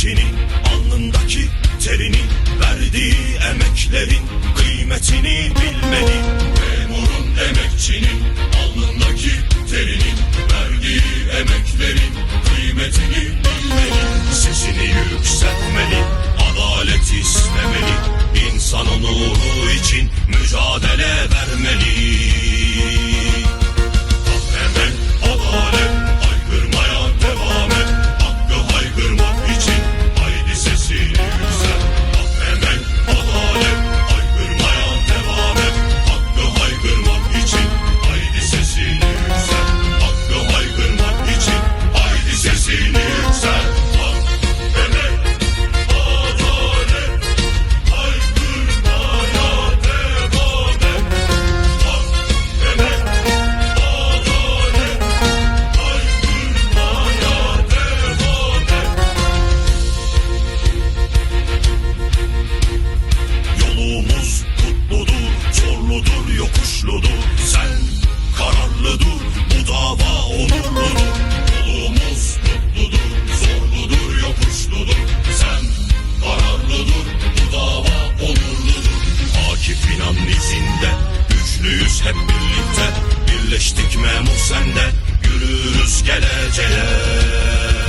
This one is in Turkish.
içini Alnındaki terini Verdiği emeklerin kıymetini bilmeli Memurun emekçinin Alnındaki terinin Verdiği emeklerin kıymetini bilmeli Sesini yükseltmeli hep birlikte. Birleştik memur sende. Yürürüz geleceğe